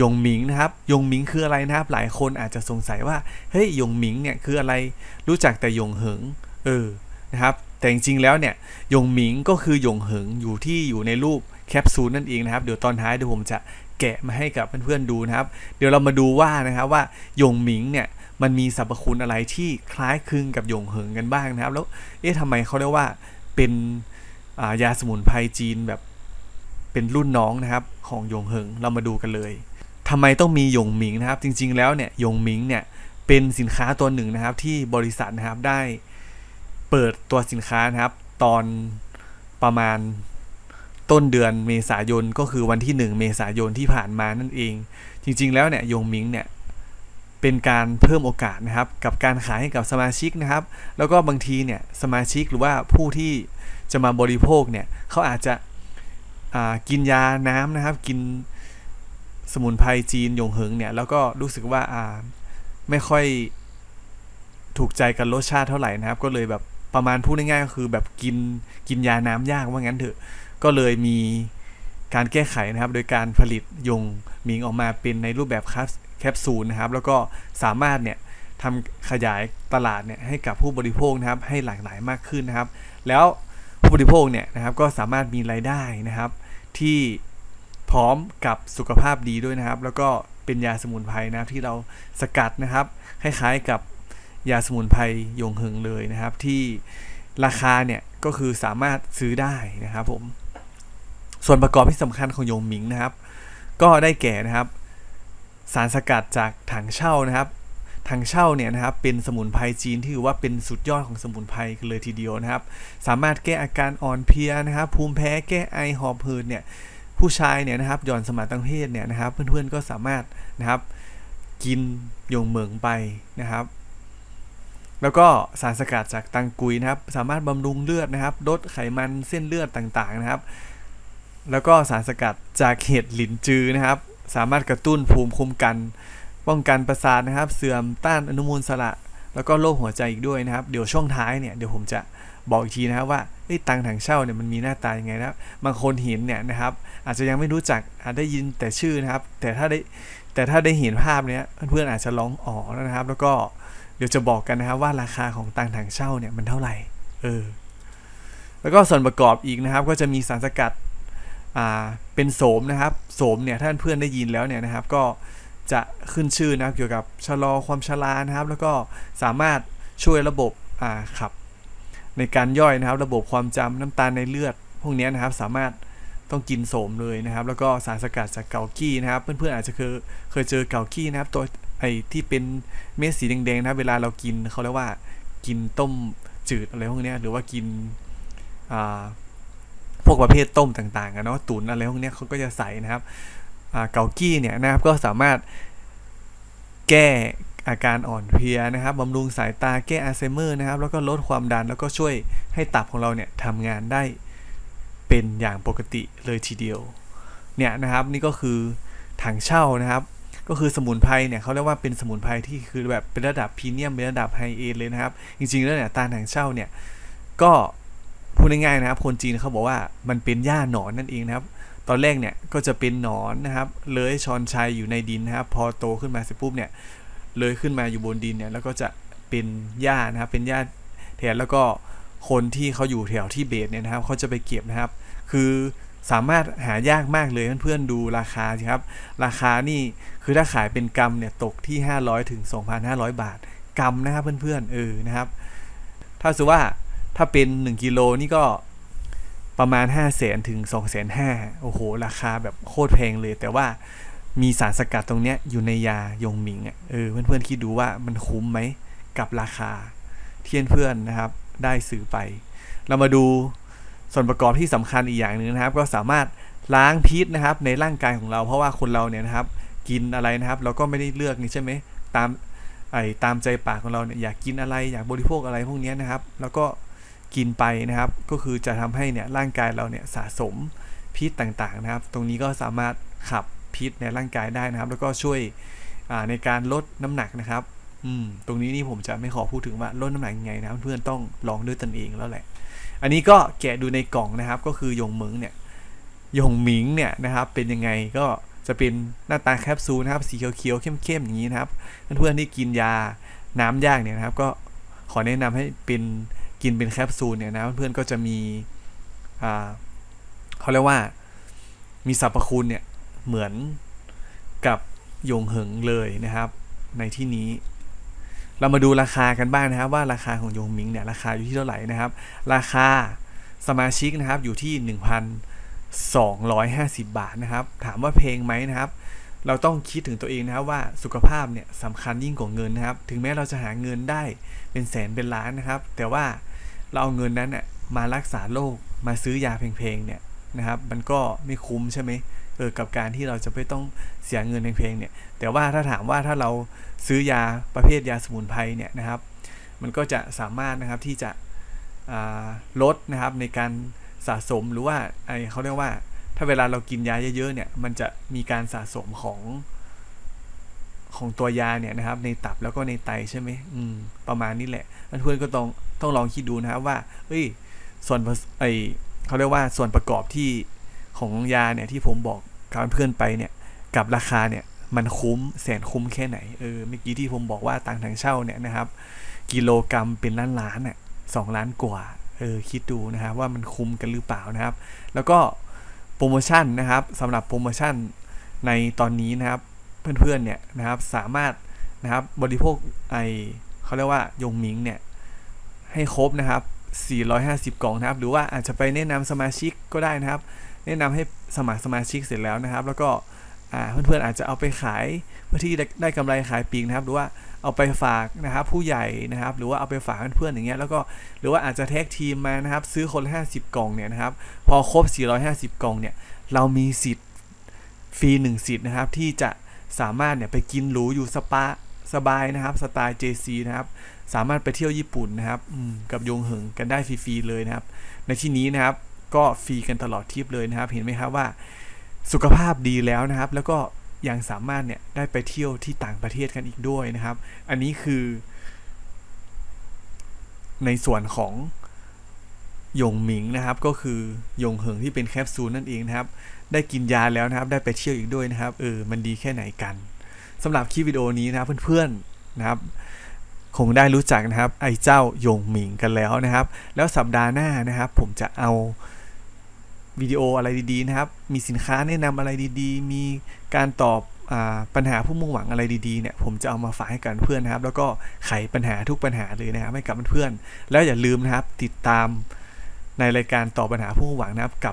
ยงหมิงนะครับ ยงหมิงคืออะไรนะครับ หลายคนอาจจะสงสัยว่า เฮ้ย ยงหมิงเนี่ยคืออะไร รู้จักแต่ยงเหิง เออ นะครับ แต่จริงๆ แล้วเนี่ย ยงหมิงก็คือยงเหิง อยู่ที่อยู่ในรูปแคปซูลนั่นเองนะครับ เดี๋ยวตอนท้ายเดี๋ยวผมจะแกะมาให้กับเพื่อนๆดูนะครับ เดี๋ยวเรามาดูว่านะครับว่ายงหมิงเนี่ยมันมีสรรพคุณอะไรที่คล้ายคลึงกับยงเหิงกันบ้างนะครับ แล้ว เอ๊ะทำไมเขาเรียกว่าเป็นายาสมุนไพรจีนแบบเป็นรุ่นน้องนะครับของยงเหิง เรามาดูกันเลย ทำไมต้องมีหยงหมิงนะครับ จริง ๆ แล้วเนี่ยหยงหมิงเนี่ยเป็นสินค้าตัวหนึ่งนะครับที่บริษัทนะครับได้เปิดตัวสินค้านะครับ ตอนประมาณต้นเดือนเมษายนก็คือวันที่ 1 เมษายนที่ผ่านมานั่นเอง จริง ๆ แล้วเนี่ยยงหมิงเนี่ยเป็นการเพิ่มโอกาสนะครับ กับการขายให้กับสมาชิกนะครับ แล้วก็บางทีเนี่ยสมาชิกหรือว่าผู้ที่จะมาบริโภคเนี่ยเขาอาจจะกินยาน้ำนะครับ กิน สมุนไพรจีนยงเหิงเนี่ย แล้วก็รู้สึกว่าอ่าไม่ค่อยถูกใจกับรสชาติเท่าไหร่นะครับ ก็เลยแบบประมาณพูดง่ายๆก็คือแบบกินกินยาน้ำยากว่างั้นเถอะ ก็เลยมีการแก้ไขนะครับ โดยการผลิตยงหมิงออกมาเป็นในรูปแบบแคปซูลนะครับ แล้วก็สามารถเนี่ยทำขยายตลาดเนี่ยให้กับผู้บริโภคนะครับ ให้หลากหลายมากขึ้นนะครับ แล้วผู้บริโภคเนี่ยนะครับก็สามารถมีรายได้นะครับที่ พร้อมกับสุขภาพดีด้วยนะครับ แล้วก็เป็นยาสมุนไพรนะครับที่เราสกัดนะครับคล้ายๆกับยาสมุนไพรยงเหิงเลยนะครับ ที่ราคาเนี่ยก็คือสามารถซื้อได้นะครับผมส่วนประกอบที่สำคัญของยงหมิงนะครับ ก็ได้แก่นะครับ สารสกัดจากถังเช่านะครับถังเช่าเนี่ยนะครับเป็นสมุนไพรจีนที่ถือว่าเป็นสุดยอดของสมุนไพรเลยทีเดียวนะครับ สามารถแก้อาการอ่อนเพลียนะครับ ภูมิแพ้แก้ไอหอบหืดเนี่ย ผู้ชายเนี่ยนะครับหย่อนสมรรถทางเพศเนี่ยนะครับ เพื่อนๆก็สามารถนะครับกินยงเหมิงไปนะครับ แล้วก็สารสกัดจากตังกุยนะครับ สามารถบำรุงเลือดนะครับลดไขมันเส้นเลือดต่างๆนะครับ แล้วก็สารสกัดจากเห็ดหลินจือนะครับ สามารถกระตุ้นภูมิคุ้มกัน ป้องกันประสาทนะครับ เสื่อมต้านอนุมูลสระแล้วก็โรคหัวใจอีกด้วยนะครับ เดี๋ยวช่วงท้ายเนี่ยเดี๋ยวผมจะ บอกอีกทีนะครับว่าตังถังเช่าเนี่ยมันมีหน้าตายังไงนะครับบางคนเห็นเนี่ยนะครับ อาจจะยังไม่รู้จักอาจได้ยินแต่ชื่อนะครับ แต่ถ้าได้แต่ถ้าได้เห็นภาพเนี้ยเพื่อนๆอาจจะร้องอ๋อนะครับ แล้วก็เดี๋ยวจะบอกกันนะครับว่าราคาของตังถังเช่าเนี่ยมันเท่าไหร่เออแล้วก็ส่วนประกอบอีกนะครับ ก็จะมีสารสกัดอ่าเป็นโสมนะครับโสมเนี่ยท่านเพื่อนได้ยินแล้วเนี่ยนะครับ ก็จะขึ้นชื่อนะครับเกี่ยวกับชะลอความชรานะครับ แล้วก็สามารถช่วยระบบอ่าขับ ในการย่อยนะครับ ระบบความจำน้ำตาลในเลือด พวกนี้นะครับสามารถต้องกินโสมเลยนะครับ แล้วก็สารสกัดจากเกากี้นะครับ เพื่อนๆอาจจะเคยเคยเจอเกากี้นะครับ ตัวไอ้ที่เป็นเม็ดสีแดงๆนะครับ เวลาเรากินเขาเรียกว่ากินต้มจืดอะไรพวกนี้หรือว่ากินพวกประเภทต้มต่างๆอะเนาะตุ๋นอะไรพวกนี้เขาก็จะใส่นะครับเกากี้เนี่ยนะครับก็สามารถแก้ อาการอ่อนเพลียนะครับบำรุงสายตาแก้อัลไซเมอร์นะครับ แล้วก็ลดความดันแล้วก็ช่วยให้ตับของเราเนี่ยทำงานได้เป็นอย่างปกติเลยทีเดียว เนี่ยนะครับนี่ก็คือถังเช่านะครับ ก็คือสมุนไพรเนี่ยเขาเรียกว่าเป็นสมุนไพรที่คือแบบเป็นระดับพรีเมียมเป็นระดับไฮเอเลยนะครับ จริงๆแล้วเนี่ยตาถังเช่าเนี่ยก็พูดง่ายๆนะครับ คนจีนเขาบอกว่ามันเป็นหญ้าหนอนนั่นเองนะครับ ตอนแรกเนี่ยก็จะเป็นหนอนนะครับเลื้อยชอนชัยอยู่ในดินนะครับ พอโตขึ้นมาเสร็จปุ๊บเนี่ย เลยขึ้นมาอยู่บนดินเนี่ยแล้วก็จะเป็นหญ้านะครับเป็นหญ้าแทนแล้วก็คนที่เขาอยู่แถวที่เบสเนี่ยนะครับเขาจะไปเก็บนะครับ คือสามารถหายากมากเลยเพื่อนๆดูราคาสิครับ ราคานี่คือถ้าขายเป็นกรัมเนี่ยตกที่ 500ถึง2,500 บาท กรัมนะครับเพื่อนๆเออนะครับ ถ้าสมมติว่าถ้าเป็น 1กิโลนี่ก็ประมาณ 5 0 0แสนถึง2 5 0 0 0โอ้โห ราคาแบบโคตรแพงเลยแต่ว่า มีสารสกัดตรงเนี้ยอยู่ในยายงหมิงอะเออเพื่อนๆคิดดูว่ามันคุ้มไหมกับราคาที่เพื่อนๆนะครับ ได้ซื้อไป เรามาดูส่วนประกอบที่สำคัญอีกอย่างหนึ่งนะครับ ก็สามารถล้างพิษนะครับในร่างกายของเรา เพราะว่าคนเราเนี่ยนะครับ กินอะไรนะครับ เราก็ไม่ได้เลือกนี่ใช่ไหมตามไอ้ตามใจปากของเราเนี่ยอยากกินอะไรอยากบริโภคอะไรพวกนี้นะครับ แล้วก็กินไปนะครับ ก็คือจะทำให้เนี่ยร่างกายเราเนี่ยสะสมพิษต่างๆนะครับ ตรงนี้ก็สามารถขับ พิษในร่างกายได้นะครับ แล้วก็ช่วยในการลดน้ำหนักนะครับอืมตรงนี้นี่ผมจะไม่ขอพูดถึงว่าลดน้ำหนักยังไงนะเพื่อนต้องลองด้วยตนเองแล้วแหละ อันนี้ก็แกะดูในกล่องนะครับ ก็คือยงเหมิงเนี่ยยงหมิงเนี่ยนะครับเป็นยังไงก็จะเป็นหน้าตาแคปซูลนะครับสีเขียวๆเข้มๆอย่างนี้นะครับเพื่อนๆที่กินยาน้ำยากเนี่ยนะครับ ก็ขอแนะนำให้เป็นกินเป็นแคปซูลเนี่ยนะเพื่อนๆก็จะมีอ่าเขาเรียกว่ามีสรรพคุณเนี่ย เหมือนกับยงเหิงเลยนะครับ ในที่นี้ เรามาดูราคากันบ้างนะครับ ว่าราคาของยงมิงเนี่ยราคาอยู่ที่เท่าไหร่นะครับ ราคาสมาชิกนะครับอยู่ที่ 1,250 บาทนะครับ ถามว่าเพลงไหมนะครับ เราต้องคิดถึงตัวเองนะครับว่าสุขภาพเนี่ยสำคัญยิ่งกว่าเงินนะครับ ถึงแม้เราจะหาเงินได้เป็นแสนเป็นล้านนะครับ แต่ว่าเราเอาเงินนั้นน่ะมารักษาโรคมาซื้อยาเพลงๆเนี่ย นะครับ มันก็ไม่คุ้มใช่ไหมเออกับการที่เราจะไม่ต้องเสียเงินเพลงๆเนี่ย แต่ว่าถ้าถามว่าถ้าเราซื้อยาประเภทยาสมุนไพรเนี่ยนะครับ มันก็จะสามารถนะครับที่จะลดนะครับในการสะสมหรือว่าไอเขาเรียกว่า ถ้าเวลาเรากินยาเยอะๆเนี่ย มันจะมีการสะสมของของตัวยาเนี่ยนะครับ ในตับแล้วก็ในไตใช่ไหมอืมประมาณนี้แหละเพื่อนก็ต้องต้องลองคิดดูนะครับว่า เอ้ยส่วนไอ เขาเรียกว่าส่วนประกอบที่ของยาเนี่ยที่ผมบอกกับเพื่อนไปเนี่ยกับราคาเนี่ยมันคุ้มแสนคุ้มแค่ไหนเออเมื่อกี้ที่ผมบอกว่าตังทางเช่าเนี่ยนะครับ กิโลกรรัมเป็นล้านล้านอะสองล้านกว่าเออคิดดูนะครับว่ามันคุ้มกันหรือเปล่านะครับ แล้วก็โปรโมชั่นนะครับสำหรับโปรโมชั่นในตอนนี้นะครับเพื่อนๆเนี่ยนะครับสามารถนะครับบริโภคไอเขาเรียกว่ายงมิงเนี่ยให้ครบนะครับ 450 กล่องนะครับ หรือว่าอาจจะไปแนะนำสมาชิกก็ได้นะครับ แนะนำให้สมัครสมาชิกเสร็จแล้วนะครับ แล้วก็เพื่อนๆอาจจะเอาไปขายเพื่อที่ได้ได้กำไรขายปีกนะครับ หรือว่าเอาไปฝากนะครับผู้ใหญ่นะครับ หรือว่าเอาไปฝากเพื่อนๆอย่างเงี้ยแล้วก็หรือว่าอาจจะแท็กทีมมานะครับ ซื้อคนละ50 กล่องเนี่ยนะครับ พอครบ 450 กล่องเนี่ยเรามีสิทธิ์ฟรีหนึ่งสิทธิ์นะครับที่จะสามารถเนี่ยไปกินหรูอยู่สปา สบายนะครับสไตล์ JC นะครับ สามารถไปเที่ยวญี่ปุ่นนะครับกับยงเหิงกันได้ฟรีๆเลยนะครับ ในที่นี้นะครับก็ฟรีกันตลอดทริปเลยนะครับ เห็นไหมครับว่าสุขภาพดีแล้วนะครับ แล้วก็ยังสามารถเนี่ยได้ไปเที่ยวที่ต่างประเทศกันอีกด้วยนะครับ อันนี้คือ ในส่วนของยงหมิงนะครับ ก็คือยงเหิงที่เป็นแคปซูลนั่นเองนะครับ ได้กินยาแล้วนะครับ ได้ไปเที่ยวอีกด้วยนะครับเออมันดีแค่ไหนกัน สำหรับคลิปวิดีโอนี้นะครับเพื่อนๆนะครับ คงได้รู้จักนะครับ ไอ้เจ้าหยงหมิงกันแล้วนะครับ แล้วสัปดาห์หน้านะครับ ผมจะเอาวิดีโออะไรดีๆนะครับ มีสินค้าแนะนำอะไรดีๆ มีการตอบอปัญหาผู้มุ่งหวังอะไรดีๆเนี่ยผมจะเอามาฝากให้กันเพื่อนนะครับ แล้วก็ไขปัญหาทุกปัญหาเลยนะครับให้กับเพื่อนแล้วอย่าลืมนะครับติดตามในรายการตอบปัญหาผู้มุ่งหวังนะครับกับ